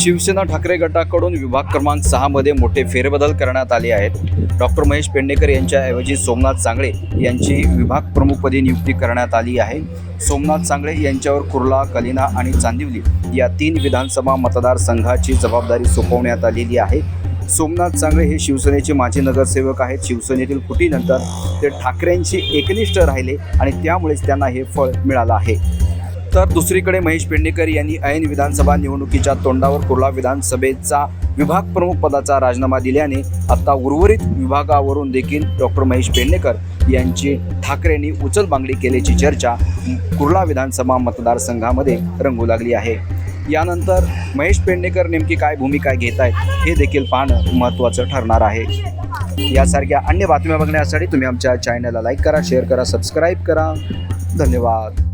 शिवसेना ठाकरे गटाकडून विभाग क्रमांक सहामध्ये मोठे फेरबदल करण्यात आले आहेत. डॉक्टर महेश पेडणेकर यांच्याऐवजी सोमनाथ सांगळे यांची विभाग प्रमुखपदी नियुक्ती करण्यात आली आहे. सोमनाथ चांगळे यांच्यावर कुर्ला कलिना आणि चांदिवली या तीन विधानसभा मतदारसंघाची जबाबदारी सोपवण्यात आलेली आहे. सोमनाथ सांगळे हे शिवसेनेचे माजी नगरसेवक आहेत. शिवसेनेतील फुटीनंतर ते ठाकरेंशी एकनिष्ठ राहिले आणि त्यामुळेच त्यांना हे फळ मिळालं आहे. तर दुसरीकडे महेश पेंडेकर यांनी ऐन विधानसभा निवडणुकीच्या तोंडावर कुर्ला विधानसभेचा विभाग प्रमुख पदाचा राजीनामा दिल्याने आता उर्वरित विभागावरून देखील डॉक्टर महेश पेडणेकर यांची ठाकरेंनी उचलबांगडी केल्याची चर्चा कुर्ला विधानसभा मतदारसंघामध्ये रंगू लागली आहे. यानंतर महेश पेडणेकर नेमकी काय भूमिका घेत आहेत हे देखील पाहणं महत्त्वाचं ठरणार आहे. यासारख्या अन्य बातम्या बघण्यासाठी तुम्ही आमच्या चॅनलला लाईक करा शेअर करा सबस्क्राईब करा. धन्यवाद.